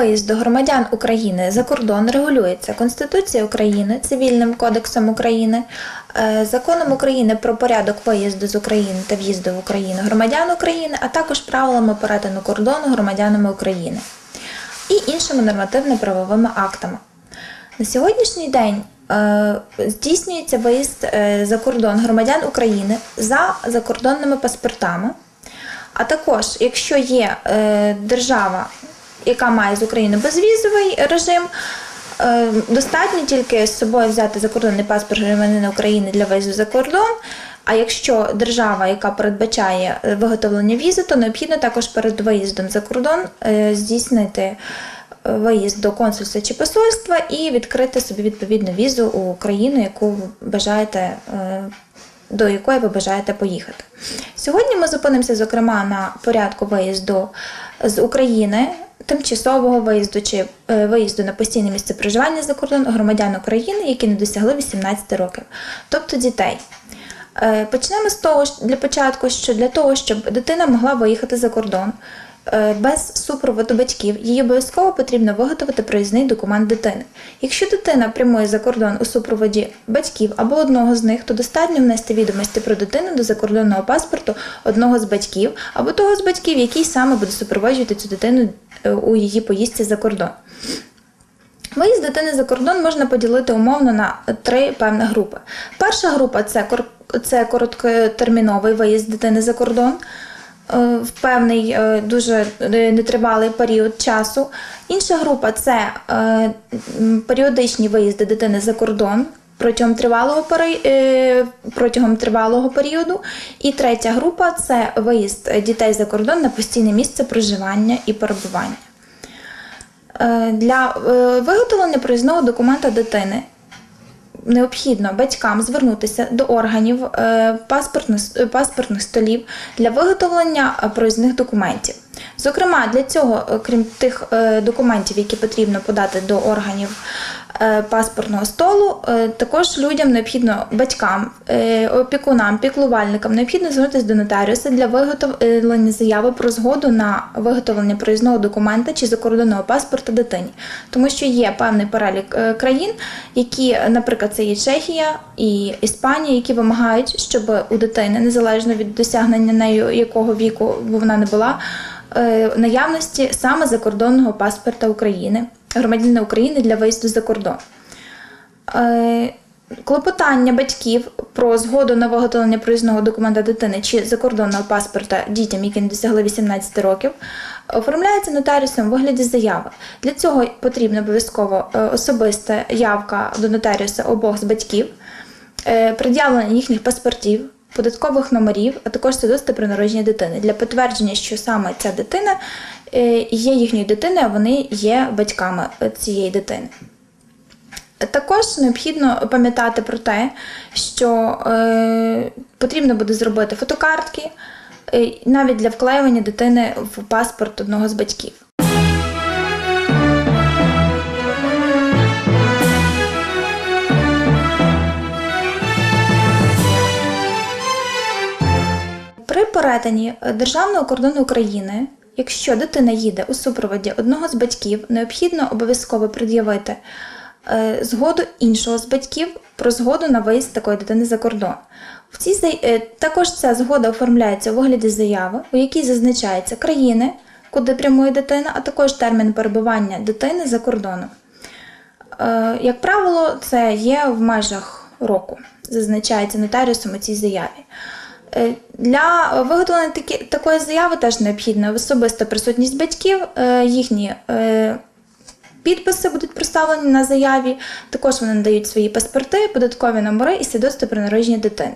виїзду громадян України за кордон регулюється Конституцією України, Цивільним кодексом України, е, Законом України про порядок виїзду з України та в'їзду в Україну громадян України, а також правилами перетину кордону громадянами України і іншими нормативно-правовими актами. На сьогоднішній день е, здійснюється виїзд е, за кордон громадян України за закордонними паспортами. А також, якщо є держава, яка має з України безвізовий режим, е, достатньо тільки з собою взяти закордонний паспорт громадянина України для виїзду за кордон. А якщо держава, яка передбачає е, виготовлення візи, то необхідно також перед виїздом за кордон е, здійснити виїзд до консульства чи посольства і відкрити собі відповідну візу у країну, яку ви бажаєте. До якої ви бажаєте поїхати. Сьогодні ми зупинимося, зокрема, на порядку виїзду з України, тимчасового виїзду чи е, виїзду на постійне місце проживання за кордон громадян України, які не досягли 18 років, тобто дітей. Е, Почнемо з того, для початку, що для того, щоб дитина могла виїхати за кордон без супроводу батьків, їй обов'язково потрібно виготовити проїзний документ дитини. Якщо дитина прямує за кордон у супроводі батьків або одного з них, то достатньо внести відомості про дитину до закордонного паспорту одного з батьків або того з батьків, який саме буде супроводжувати цю дитину е, у її поїздці за кордон. Виїзд дитини за кордон можна поділити умовно на три певні групи. Перша група це, кор- короткотерміновий виїзд дитини за кордон е, в певний е, дуже е, нетривалий період часу. Інша група це е, періодичні виїзди дитини за кордон. Протягом тривалого е, протягом тривалого періоду, і третя група це виїзд дітей за кордон на постійне місце проживання і перебування. Е, Для е, виготовлення проїзного документа дитини необхідно батькам звернутися до органів е, паспортних, паспортних столів для виготовлення проїзних документів. Зокрема, для цього, е, крім тих е, документів, які потрібно подати до органів е, паспортного столу, також людям необхідно батькам, опікунам, піклувальникам необхідно звернутися до нотаріуса для виготовлення заяви про згоду на виготовлення проїзного документа чи закордонного паспорта дитині, тому що є певний перелік країн, які, наприклад, це є Чехія і Іспанія, які вимагають, щоб у дитини, незалежно від досягнення нею якого віку вона не була, наявності саме закордонного паспорта України, громадянина України для виїзду за кордон. Е, Клопотання батьків про згоду на виготовлення проїзного документа дитини чи закордонного паспорта дітям, які не досягли 18 років, оформляється нотаріусом у вигляді заяви. Для цього потрібна обов'язково е, особиста явка до нотаріуса обох з батьків, е, пред'явлення їхніх паспортів, податкових номерів, а також свідоцтво про народження дитини для підтвердження, що саме ця дитина е, є їхньою дитиною, а вони є батьками цієї дитини. Також необхідно пам'ятати про те, що е, потрібно буде зробити фотокартки е, навіть для вклеювання дитини в паспорт одного з батьків. Перетині е, державного кордону України, якщо дитина їде у супроводі одного з батьків, необхідно обов'язково пред'явити е, згоду іншого з батьків про згоду на виїзд такої дитини за кордон. В цій е, також ця згода оформляється у вигляді заяви, у якій зазначаються країни, куди прямує дитина, а також термін перебування дитини за кордоном. Як правило, це є в межах року, зазначається нотаріусом у цій заяві. Е, Для виготовлення такі, такої заяви теж необхідна особиста присутність батьків, е, їхні е, підписи будуть проставлені на заяві, також вони надають свої паспорти, податкові номери і свідоцтво про народження дитини.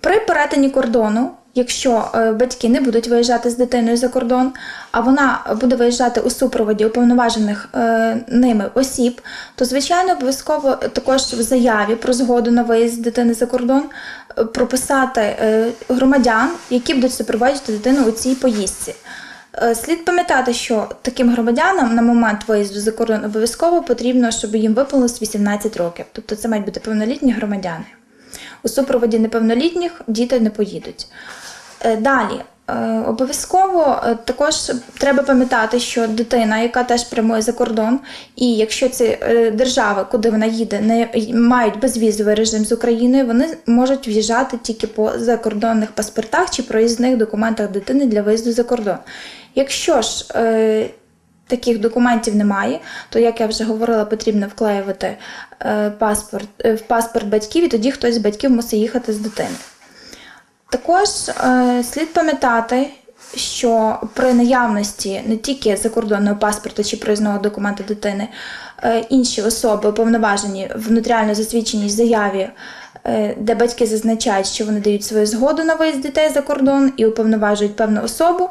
При перетині кордону, якщо е, батьки не будуть виїжджати з дитиною за кордон, а вона буде виїжджати у супроводі уповноважених е, ними осіб, то звичайно обов'язково також в заяві про згоду на виїзд дитини за кордон е, прописати громадян, які будуть супроводжувати дитину у цій поїздці. Слід пам'ятати, що таким громадянам на момент виїзду за кордон обов'язково потрібно, щоб їм виповнилось 18 років. Тобто це мають бути повнолітні громадяни. У супроводі неповнолітніх діти не поїдуть. Е, Далі, Е, Обов'язково е, також треба пам'ятати, що дитина, яка теж прямує за кордон, і якщо ці держави, куди вона їде, не мають безвізовий режим з Україною, вони можуть в'їжджати тільки по закордонних паспортах чи проїзних документах дитини для виїзду за кордон. Якщо ж таких документів немає, то як я вже говорила, потрібно вклеювати е, паспорт е, в паспорт батьків, і тоді хтось з батьків мусить їхати з дитини. Також е, слід пам'ятати, що при наявності не тільки закордонного паспорту чи проїзного документа дитини, інші особи уповноважені в нотаріально засвідченій заяві, де батьки зазначають, що вони дають свою згоду на виїзд дітей за кордон і уповноважують певну особу.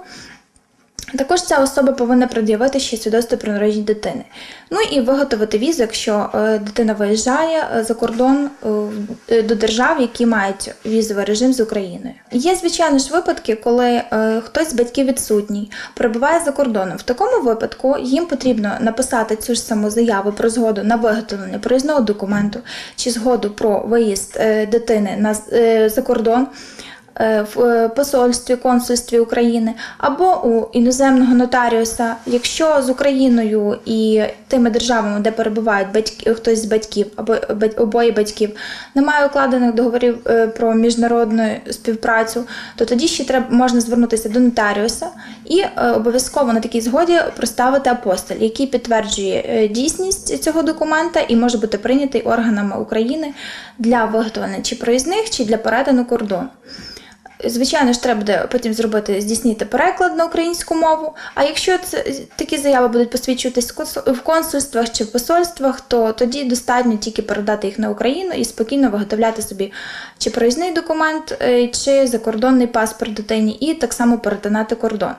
Також ця особа повинна пред'явити ще свідоцтво про народження дитини. Ну і виготовити візу, якщо е, дитина виїжджає е, за кордон е, до держав, які мають візовий режим з Україною. Є, звичайно ж, випадки, коли хтось з батьків відсутній, перебуває за кордоном. В такому випадку їм потрібно написати цю ж саму заяву про згоду на виготовлення проїзного документу чи згоду про виїзд дитини на, за кордон в е, посольстві, консульстві України або у іноземного нотаріуса, якщо з Україною і тими державами, де перебувають батьки, хтось з батьків або бать- обоє батьків, немає укладених договорів е, про міжнародну співпрацю, то тоді ще треба можна звернутися до нотаріуса і е, обов'язково на такій згоді проставити апостиль, який підтверджує е, дійсність цього документа і може бути прийнятий органами України для виготовлення чи проїзних, чи для перетину кордону. Звичайно ж, треба буде потім зробити здійснити переклад на українську мову. А якщо це такі заяви будуть посвідчуватись в консульствах чи в посольствах, то тоді достатньо тільки передати їх на Україну і спокійно виготовляти собі чи проїзний документ, е, чи закордонний паспорт дитині, і так само перетинати кордон.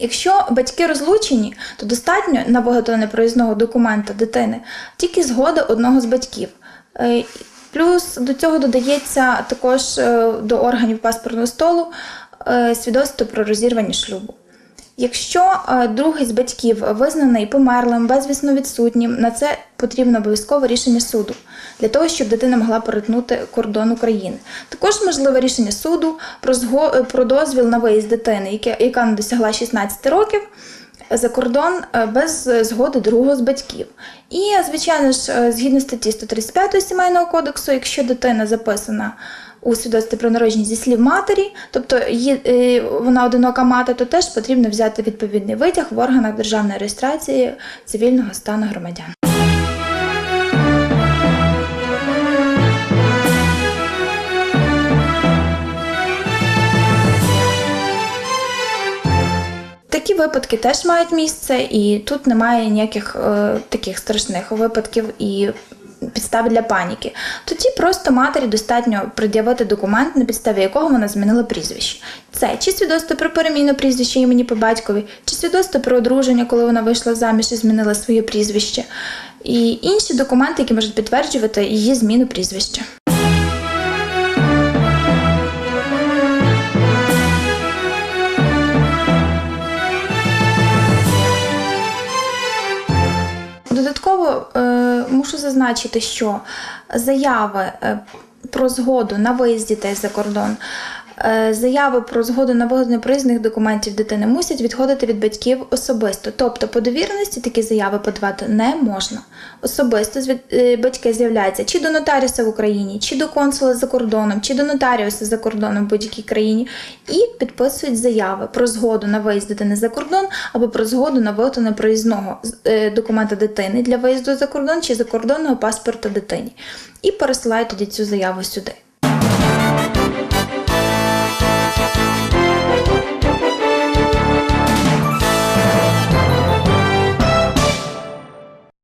Якщо батьки розлучені, то достатньо на виготовлення проїзного документа дитини тільки згода одного з батьків. Плюс до цього додається також е, до органів паспортного столу е, свідоцтво про розірвання шлюбу. Якщо е, другий з батьків визнаний померлим, безвісно відсутнім, на це потрібно обов'язкове рішення суду для того, щоб дитина могла перетнути кордон України. Також можливе рішення суду про, зго- про дозвіл на виїзд дитини, яка не досягла 16 років. За кордон е, без е, згоди другого з батьків. І, звичайно ж, е, згідно статті 135 Сімейного кодексу, якщо дитина записана у свідоцтві про народження зі слів матері, тобто вона одинока мати, то теж потрібно взяти відповідний витяг в органах державної реєстрації цивільного стану громадян. Такі випадки теж мають місце, і тут немає ніяких е, таких страшних випадків і підстав для паніки. Тоді просто матері достатньо пред'явити документ, на підставі якого вона змінила прізвище. Це чи свідоцтво про переміну прізвища імені по батькові, чи свідоцтво про одруження, коли вона вийшла заміж і змінила своє прізвище, і інші документи, які можуть підтверджувати її зміну прізвища. Зазначити, що заяви е, про згоду на виїзд дітей за кордон, заяви про згоду на виготовлення проїзних документів дитини мусять відходити від батьків особисто. Тобто по довіреності такі заяви подавати не можна. Особисто е, батьки з'являються чи до нотаріуса в Україні, чи до консула за кордоном, чи до нотаріуса за кордоном в будь-якій країні і підписують заяви про згоду на виїзд дитини за кордон або про згоду на виготовлення проїзного е, документа дитини для виїзду за кордон чи закордонного паспорта дитині. І пересилають тоді цю заяву сюди.